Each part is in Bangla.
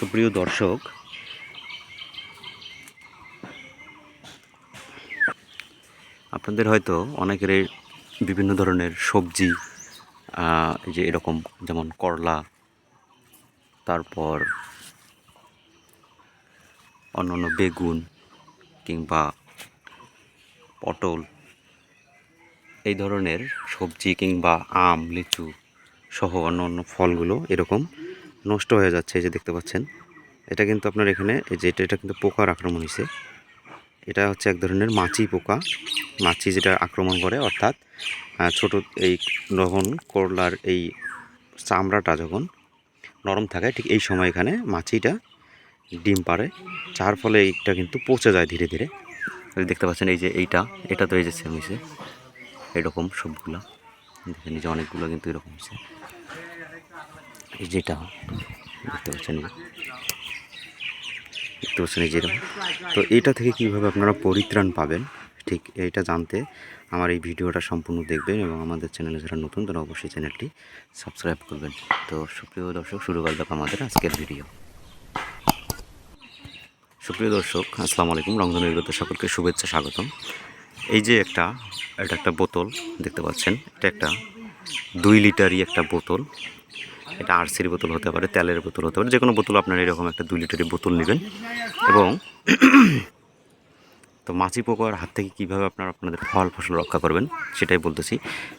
সুপ্রিয় দর্শক, আপনাদের হয়তো অনেকেরই বিভিন্ন ধরনের সবজি যে এরকম যেমন করলা, তারপর অন্যান্য বেগুন কিংবা পটল, এই ধরনের সবজি কিংবা আম, লিচু সহ অন্য অন্য ফলগুলো এরকম নষ্ট হয়ে যাচ্ছে, এই যে দেখতে পাচ্ছেন। এটা কিন্তু আপনার এখানে, এই যে এটা এটা কিন্তু পোকার আক্রমণ হয়েছে এটা হচ্ছে এক ধরনের মাছি পোকা। মাছি যেটা আক্রমণ করে, অর্থাৎ ছোট এই যখন করলার এই চামড়াটা যখন নরম থাকে, ঠিক এই সময় এখানে মাছিটা ডিম পারে যার ফলে এইটা কিন্তু পচে যায় ধীরে ধীরে। দেখতে পাচ্ছেন, এই যে এইটা, এটা তো এই যে সেম হয়েছে এরকম সবগুলা। দেখেন যে অনেকগুলো কিন্তু এরকম হয়েছে যেটা পাচ্ছেন এই যে। দেখতে পাচ্ছেন যেরকম তো এটা থেকে কীভাবে আপনারা পরিত্রাণ পাবেন, ঠিক এইটা জানতে আমার এই ভিডিওটা সম্পূর্ণ দেখবেন এবং আমাদের চ্যানেলে যারা নতুন, তারা অবশ্যই চ্যানেলটি সাবস্ক্রাইব করবেন। তো সুপ্রিয় দর্শক, শুরু করলাম আমাদের আজকের ভিডিও। সুপ্রিয় দর্শক, আসসালামু আলাইকুম রংধনু এগুলোতে সকলকে শুভেচ্ছা, স্বাগতম। এই যে একটা, এটা একটা বোতল, দেখতে পাচ্ছেন? এটা একটা দুই লিটারই একটা বোতল। এটা আরসির বোতল হতে পারে, তেলের বোতল হতে পারে যে কোনো বোতল আপনার এরকম একটা দুই লিটারের বোতল নেবেন। এবং তো মাছি পোকার হাত থেকে কীভাবে আপনারা আপনাদের ফল, ফসল রক্ষা করবেন, সেটাই বলতেছি।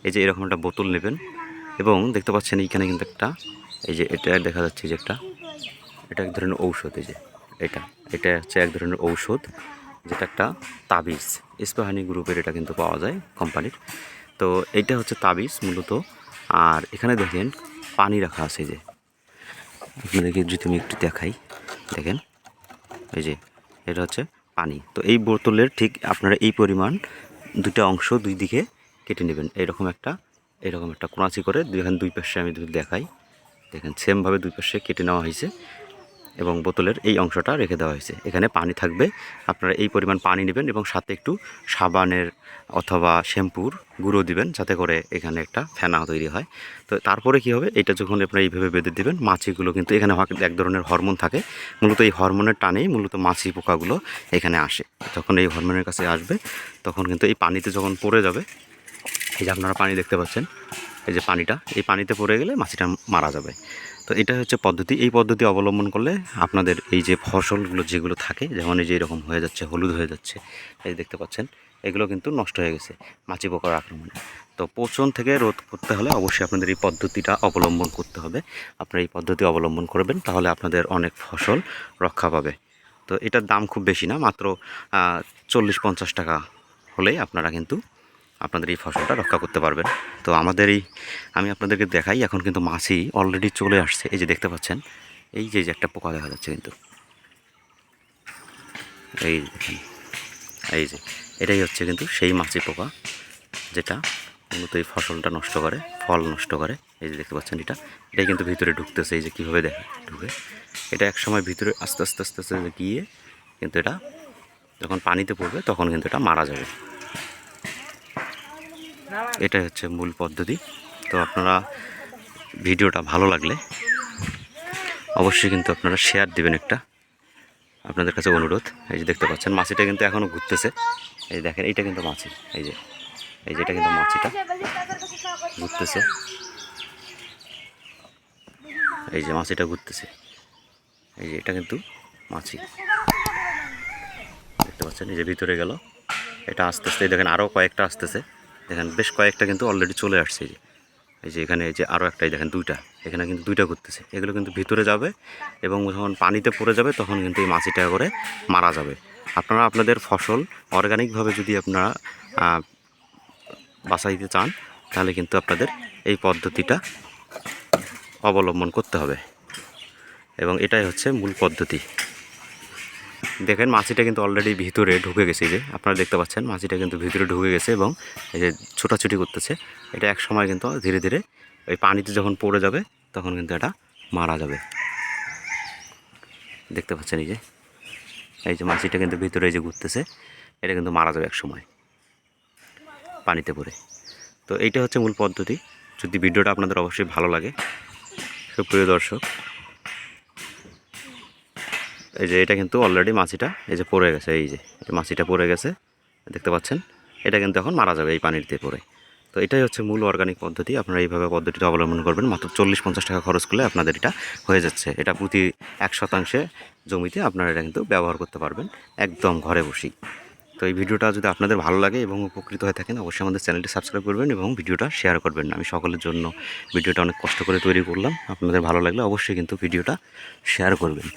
এই যে এরকম একটা বোতল নেবেন, এবং দেখতে পাচ্ছেন এইখানে কিন্তু একটা, এই যে এটা দেখা যাচ্ছে যে একটা, এটা এক ধরনের ঔষধ, এই যে এটা এটা হচ্ছে এক ধরনের ঔষধ, যেটা একটা তাবিজ, ইস্পাহানি গ্রুপের এটা কিন্তু পাওয়া যায় কোম্পানির। তো এটা হচ্ছে তাবিজ মূলত। আর এখানে দেখেন পানি রাখা আছে যে। আপনাদেরকে যদি আমি একটু দেখাই, দেখেন, এই যে, এটা হচ্ছে পানি। তো এই বোতলের ঠিক আপনারা এই পরিমাণ দুটা অংশ দুই দিকে কেটে নেবেন। এরকম একটা এরকম একটা কোনাচি করে দেখেন দুই পাশে আমি যদি দেখাই, দেখেন সেমভাবে দুই পাশে কেটে নেওয়া হয়েছে। এবং বোতলের এই অংশটা রেখে দেওয়া হয়েছে। এখানে পানি থাকবে। আপনারা এই পরিমাণ পানি নেবেন এবং সাথে একটু সাবানের অথবা শ্যাম্পুর গুঁড়ো দিবেন যাতে করে এখানে একটা ফেনা তৈরি হয়। তো তারপরে কি হবে? এটা যখন আপনারা এইভাবে বেঁধে দিবেন, মাছিগুলো কিন্তু এখানে এক ধরনের হরমোন থাকে। মূলত এই হরমোনের টানেই মূলত মাছি পোকাগুলো এখানে আসে। যখন এই হরমোনের কাছে আসবে, তখন কিন্তু এই পানিতে যখন পড়ে যাবে, এই যে আপনারা পানি দেখতে পাচ্ছেন এই যে পানিটা, এই পানিতে পড়ে গেলে মাছিটা মারা যাবে। তো এটা হচ্ছে পদ্ধতি। এই পদ্ধতি অবলম্বন করলে আপনাদের এই যে ফসলগুলো যেগুলো থাকে, যেমন এই যে এরকম হয়ে যাচ্ছে, হলুদ হয়ে যাচ্ছে, এই দেখতে পাচ্ছেন, এগুলো কিন্তু নষ্ট হয়ে গেছে মাছি পোকার আক্রমণে। তো পচন থেকে রোধ করতে হলে অবশ্যই আপনাদের এই পদ্ধতিটা অবলম্বন করতে হবে। আপনারা এই পদ্ধতি অবলম্বন করবেন, তাহলে আপনাদের অনেক ফসল রক্ষা পাবে। তো এটার দাম খুব বেশি না, মাত্র চল্লিশ পঞ্চাশ টাকা হলেই আপনারা কিন্তু আপনাদের এই ফসলটা রক্ষা করতে পারবেন। তো আমাদের এই আমি আপনাদেরকে দেখাই, এখন কিন্তু মাছি অলরেডি চলে আসছে। এই যে দেখতে পাচ্ছেন, এই যে একটা পোকা দেখা যাচ্ছে কিন্তু। এই এই যে, এটাই হচ্ছে কিন্তু সেই মাছি পোকা, যেটা মূলত এই ফসলটা নষ্ট করে, ফল নষ্ট করে। এই যে দেখতে পাচ্ছেন এটা, এটাই কিন্তু ভিতরে ঢুকতেছে, এই যে কীভাবে দেখে ঢুকে। এটা এক সময় ভিতরে আস্তে আস্তে আস্তে আস্তে গিয়ে কিন্তু এটা যখন পানিতে পড়বে তখন কিন্তু এটা মারা যাবে। এটাই হচ্ছে মূল পদ্ধতি। তো আপনারা ভিডিওটা ভালো লাগলে অবশ্যই কিন্তু আপনারা শেয়ার দিবেন একটা। আপনাদের কাছে অনুরোধ, এই যে দেখতে পাচ্ছেন, মাছিটা কিন্তু এখনও ঘুরতেছে। এই যে দেখেন, এইটা কিন্তু মাছি, এই যে এই যে এটা কিন্তু মাছিটা ঘুরতেছে। এই যে মাছিটা ঘুরতেছে। এই যে এটা কিন্তু মাছি। দেখতে পাচ্ছেন, এই যে ভিতরে গেল। এটা আস্তে আস্তে দেখেন আরও কয়েকটা আসতেছে। দেখেন বেশ কয়েকটা কিন্তু অলরেডি চলে আসছে যে। এই যে এখানে এই যে আরও একটাই দেখেন দুইটা। এখানে কিন্তু দুইটা করতেছে এগুলো কিন্তু ভিতরে যাবে এবং যখন পানিতে পড়ে যাবে তখন কিন্তু এই মাছিটা করে মারা যাবে। আপনারা আপনাদের ফসল অর্গানিকভাবে যদি আপনারা বাঁচাইতে চান, তাহলে কিন্তু আপনাদের এই পদ্ধতিটা অবলম্বন করতে হবে। এবং এটাই হচ্ছে মূল পদ্ধতি। দেখেন, মাছিটা কিন্তু অলরেডি ভিতরে ঢুকে গেছে যে। আপনারা দেখতে পাচ্ছেন, মাছিটা কিন্তু ভিতরে ঢুকে গেছে এবং এই যে ছোটাছুটি করতেছে। এটা এক সময় কিন্তু ধীরে ধীরে ওই পানিতে যখন পড়ে যাবে, তখন কিন্তু এটা মারা যাবে। দেখতে পাচ্ছেন এই যে এই যে মাছিটা কিন্তু ভিতরে এই যে ঘুরতেছে, এটা কিন্তু মারা যাবে এক সময় পানিতে পড়ে। তো এইটা হচ্ছে মূল পদ্ধতি। যদি ভিডিওটা আপনাদের অবশ্যই ভালো লাগে, সুপ্রিয় দর্শক এই যে এটা কিন্তু অলরেডি মাছিটা, এই যে পড়ে গেছে, এই যে মাছিটা পড়ে গেছে, দেখতে পাচ্ছেন? এটা কিন্তু এখন মারা যাবে এই পানিতে পড়ে। তো এটাই হচ্ছে মূল অর্গানিক পদ্ধতি, আপনারা এইভাবে পদ্ধতিটা অবলম্বন করবেন। মাত্র চল্লিশ পঞ্চাশ টাকা খরচ করলে আপনাদের এটা হয়ে যাচ্ছে। এটা প্রতি এক শতাংশে জমিতে আপনারা এটা কিন্তু ব্যবহার করতে পারবেন, একদম ঘরে বসেই। তো এই ভিডিওটা যদি আপনাদের ভালো লাগে এবং উপকৃত হয়ে থাকেন, অবশ্যই আমাদের চ্যানেলটি সাবস্ক্রাইব করবেন এবং ভিডিওটা শেয়ার করবেন আমি সকলের জন্য ভিডিওটা অনেক কষ্ট করে তৈরি করলাম। আপনাদের ভালো লাগলে অবশ্যই কিন্তু ভিডিওটা শেয়ার করবেন।